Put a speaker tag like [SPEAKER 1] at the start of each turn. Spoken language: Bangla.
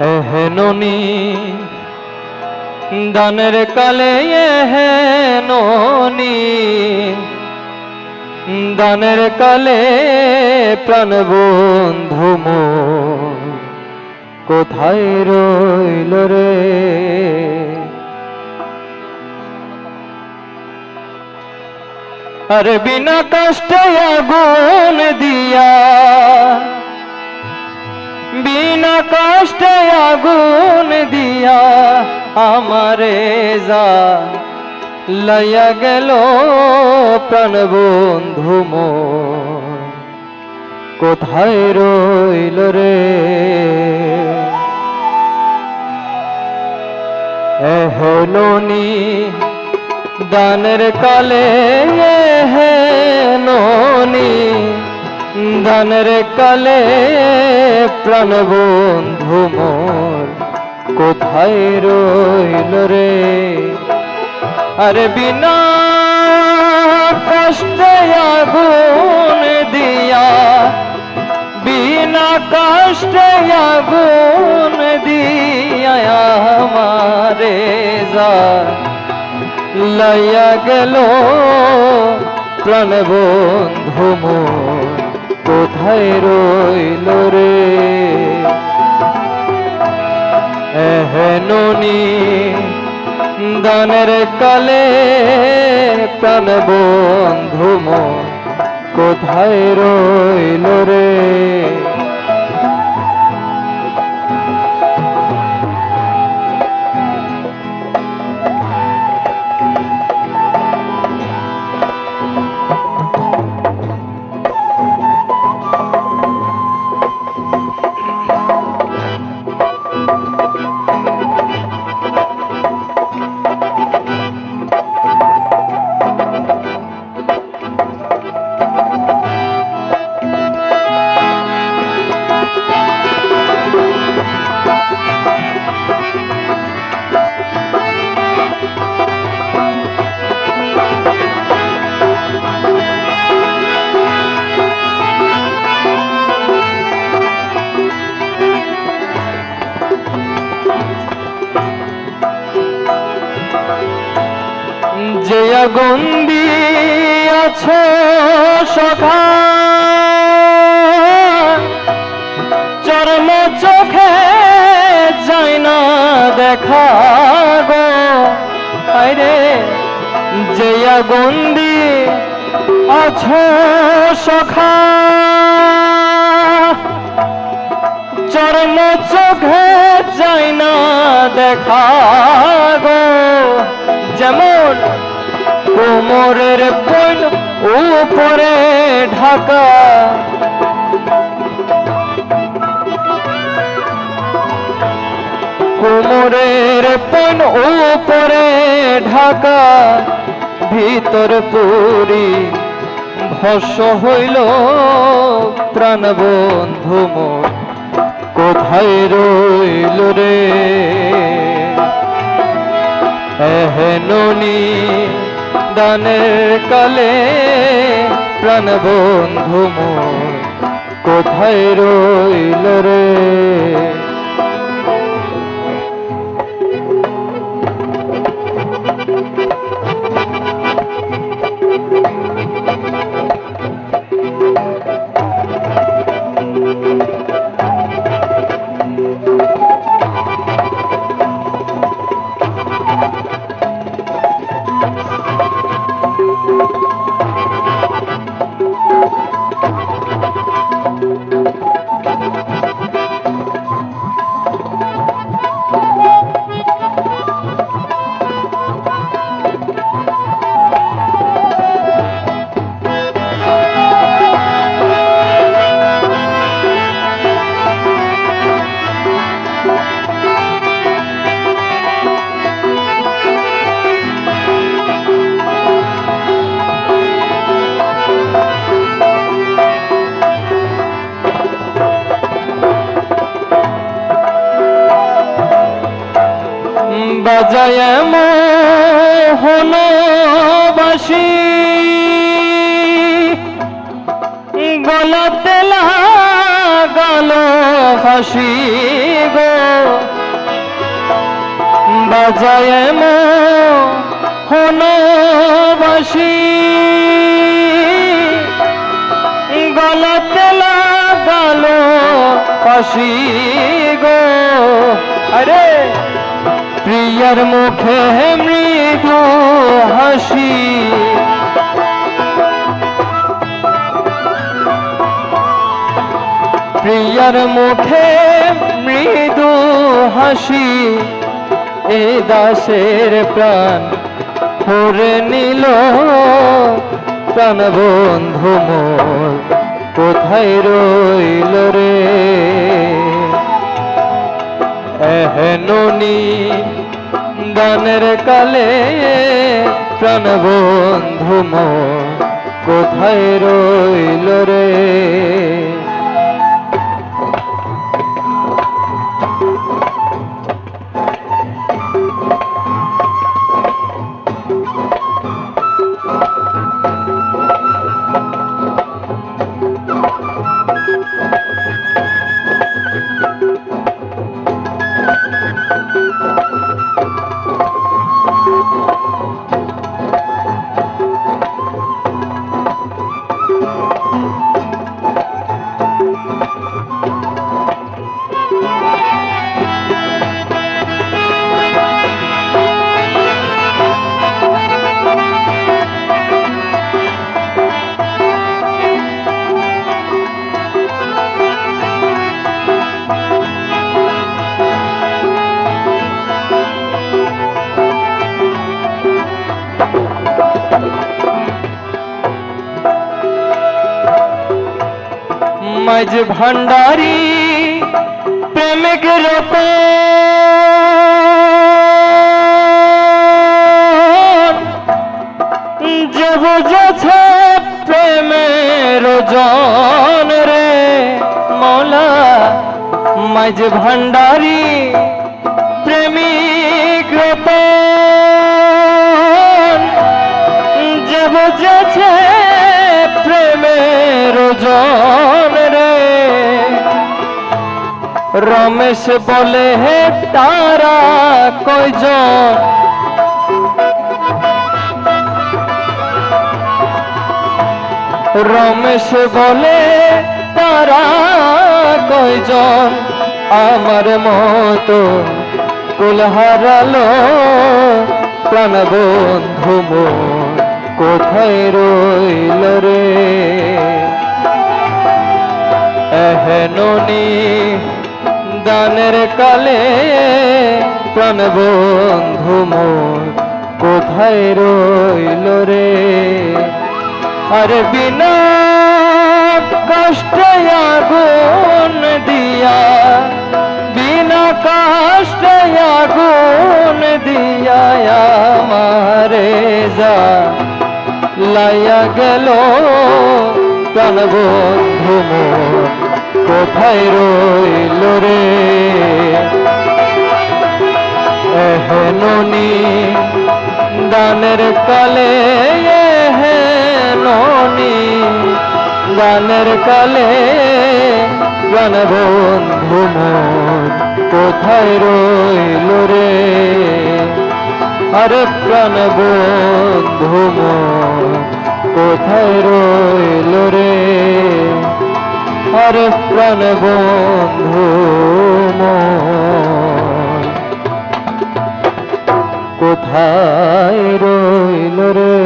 [SPEAKER 1] হেননি দানের কালে হেননি দানের কালে প্রাণ বন্ধু মোর কোথায় রইল রে? আরে বিনা কষ্টে আগুন দিয়া বিনা কষ্টে আগুন দিয়া আমারে যা লইয়া গেল প্রাণ বন্ধু মোর। কোথায় রইল রে? এহলনি দানের কালে হেননি দানের কালে প্রাণ বন্ধু মোর, কোথায় রইল রে? আরে বিনা কষ্টে আগুন দিয়া, বিনা কষ্টে আগুন দিয়া আমারে যা। লইয়া গেল প্রাণ বন্ধু মোর। কোথায় রইল রে? এহেননি দানের কালে প্রাণ বন্ধু কোথায় রইল রে? Thank you. যে আগুন দিয়াছ সখা চরম চোখে যায় না দেখা গো। আরে যে আগুন দিয়াছ সখা চরম চোখে যায় না দেখা গো। যেমন কোমরের পৈল উপরে ঢাকা। কোমরের পৈল উপরে ঢাকা, ভিতর পুরি ভস্য হইল প্রাণ বন্ধু মোর। কোথায় রইল রে? এহেননি দানের কালে প্রাণ বন্ধু মোর কোথায় রইল রে? বাজায় মোহন বাসি গলাতে লাগাল ফাঁসি গো। বাজায় হনবাসী গলাতে লাগালো ফাঁসি গো। আরে প্রিয়ার মুখে মৃদু হাসি। প্রিয়ার মুখে মৃদু হাসি, এ দাসের প্রাণ হরে নিল প্রাণ বন্ধু মোর, কোথায় রইল রে? এহনুনি দানের কালে প্রাণ বন্ধু মোথায় কোথায় রইল রে? মাঝ ভান্ডারি প্রেমিক রতন যে বুঝেছে প্রেমের জন রে মৌলা, মাঝ ভান্ডারি প্রেমিক রতন যে বুঝেছে প্রেমের জন রমেশ বলে, হে তারা কয়জন রমেশ বলে, তারা কয়জন আমার মতো কুল হারালো প্রাণ বন্ধু মোর কোথায় রইল রে? এহননি দানের কালে প্রাণ বন্ধু মোর কোথায় রইল রে? আর বিনা কষ্টে আগুন দিয়া, বিনা কষ্টে আগুন দিয়া আমারে যা। লাইয়া গেল প্রাণ বন্ধু মোর কোথায় রইল রে? এহেননি দানের কালে এহেননি গানের কালে প্রাণ বন্ধু কোথায় রইল রে? আরে প্রাণ বন্ধু কোথায় রইল রে? আরে প্রাণ বন্ধু কোথায় রইল রে?